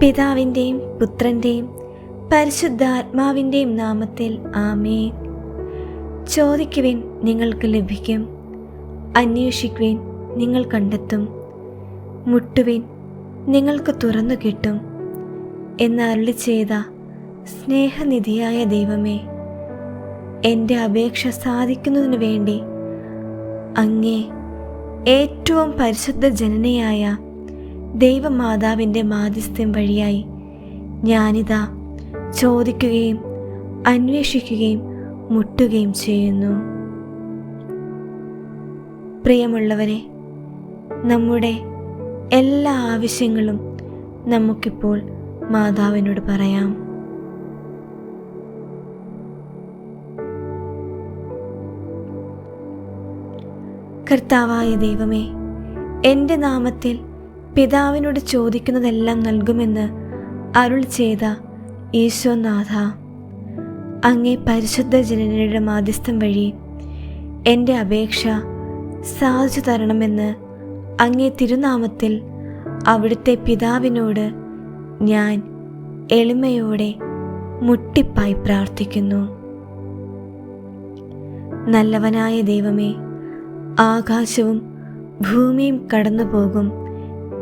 പിതാവിന്റെയും പുത്രന്റെയും പരിശുദ്ധാത്മാവിന്റെയും നാമത്തിൽ ആമേ ചോദിക്കുവിൻ നിങ്ങൾക്ക് ലഭിക്കും അന്വേഷിക്കുവിൻ നിങ്ങൾ കണ്ടെത്തും മുട്ടുവിൻ നിങ്ങൾക്ക് തുറന്നു കിട്ടും എന്നരുളി ചെയ്ത സ്നേഹനിധിയായ ദൈവമേ എന്റെ അപേക്ഷ സാധിക്കുന്നതിനു വേണ്ടി അങ്ങേ ഏറ്റവും പരിശുദ്ധ ജനനയായ ദൈവമാതാവിന്റെ മാധ്യസ്ഥ്യം വഴിയായി ഞാനിതാ ചോദിക്കുകയും അന്വേഷിക്കുകയും മുട്ടുകയും ചെയ്യുന്നു. പ്രിയമുള്ളവരെ നമ്മുടെ എല്ലാ ആവശ്യങ്ങളും നമുക്കിപ്പോൾ മാതാവിനോട് പറയാം. കർത്താവായ ദൈവമേ എന്റെ നാമത്തിൽ പിതാവിനോട് ചോദിക്കുന്നതെല്ലാം നൽകുമെന്ന് അരുൾ ചെയ്ത ഈശോനാഥ. അങ്ങേ പരിശുദ്ധ ജനനയുടെ മാധ്യസ്ഥം വഴി എന്റെ അപേക്ഷ സാധിച്ചു തരണമെന്ന് അങ്ങേ തിരുനാമത്തിൽ അവിടുത്തെ പിതാവിനോട് ഞാൻ എളിമയോടെ മുട്ടിപ്പായി പ്രാർത്ഥിക്കുന്നു. നല്ലവനായ ദൈവമേ ആകാശവും ഭൂമിയും കടന്നു പോകും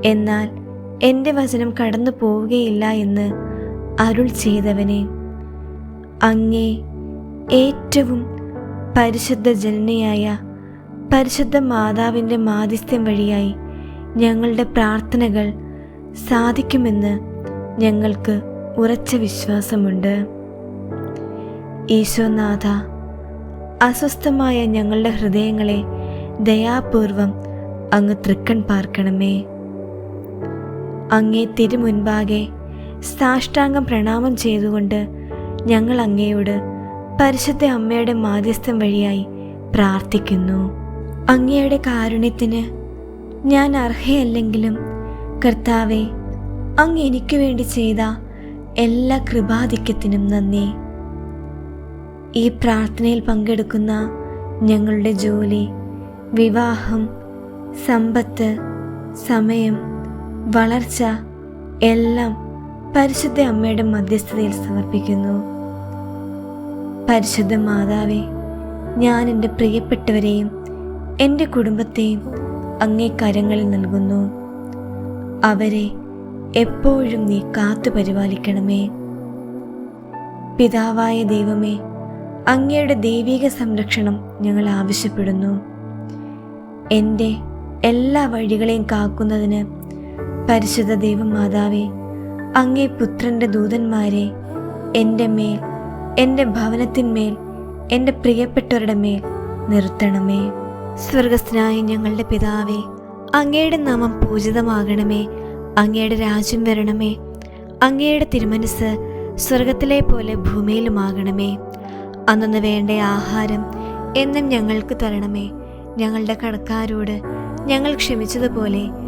എന്നാൽ എന്റെ വചനം കടന്നു പോവുകയില്ല എന്ന് അരുൾ ചെയ്തവനെ. അങ്ങേ ഏറ്റവും പരിശുദ്ധ ജനനയായ പരിശുദ്ധ മാതാവിന്റെ മാധ്യസ്ഥ്യം വഴിയായി ഞങ്ങളുടെ പ്രാർത്ഥനകൾ സാധിക്കുമെന്ന് ഞങ്ങൾക്ക് ഉറച്ച വിശ്വാസമുണ്ട്. ഈശോനാഥ അസ്വസ്ഥമായ ഞങ്ങളുടെ ഹൃദയങ്ങളെ ദയാപൂർവം അങ്ങ് തൃക്കൺ പാർക്കണമേ. അങ്ങേ തിരുമുൻപാകെ സാഷ്ടാംഗം പ്രണാമം ചെയ്തുകൊണ്ട് ഞങ്ങൾ അങ്ങയോട് പരിശുദ്ധ അമ്മയുടെ മാധ്യസ്ഥം വഴിയായി പ്രാർത്ഥിക്കുന്നു. അങ്ങയുടെ കാരുണ്യത്തിന് ഞാൻ അർഹയല്ലെങ്കിലും കർത്താവെ അങ്ങ് എനിക്ക് വേണ്ടി ചെയ്ത എല്ലാ കൃപാധിക്യത്തിനും നന്ദി. ഈ പ്രാർത്ഥനയിൽ പങ്കെടുക്കുന്ന ഞങ്ങളുടെ ജോലി വിവാഹം സമ്പത്ത് സമയം വളർച്ച എല്ലാം പരിശുദ്ധ അമ്മയുടെ മധ്യസ്ഥതയിൽ സമർപ്പിക്കുന്നു. പരിശുദ്ധ മാതാവേ ഞാൻ എന്റെ പ്രിയപ്പെട്ടവരെയും എന്റെ കുടുംബത്തെയും അങ്ങേ കരങ്ങളിൽ നൽകുന്നു. അവരെ എപ്പോഴും നീ കാത്തു പരിപാലിക്കണമേ. പിതാവായ ദൈവമേ അങ്ങയുടെ ദൈവിക സംരക്ഷണം ഞങ്ങൾ ആവശ്യപ്പെടുന്നു. എന്റെ എല്ലാ വഴികളെയും കാക്കുന്നതിന് പരിശുദ്ധ ദൈവമാതാവേ അങ്ങേ പുത്രന്റെ ദൂതന്മാരെ എന്റെ മേൽ എന്റെ ഭവനത്തിന്മേൽ എന്റെ പ്രിയപ്പെട്ടവരുടെ മേൽ നിർത്തണമേ. സ്വർഗസ്ഥനായ ഞങ്ങളുടെ പിതാവേ അങ്ങയുടെ നാമം പൂജിതമാകണമേ. അങ്ങയുടെ രാജ്യം വരണമേ. അങ്ങയുടെ തിരുമനസ് സ്വർഗത്തിലെ പോലെ ഭൂമിയിലുമാകണമേ. അന്നു വേണ്ട ആഹാരം എന്നും ഞങ്ങൾക്ക് തരണമേ. ഞങ്ങളുടെ കടക്കാരോട് ഞങ്ങൾ ക്ഷമിച്ചതുപോലെ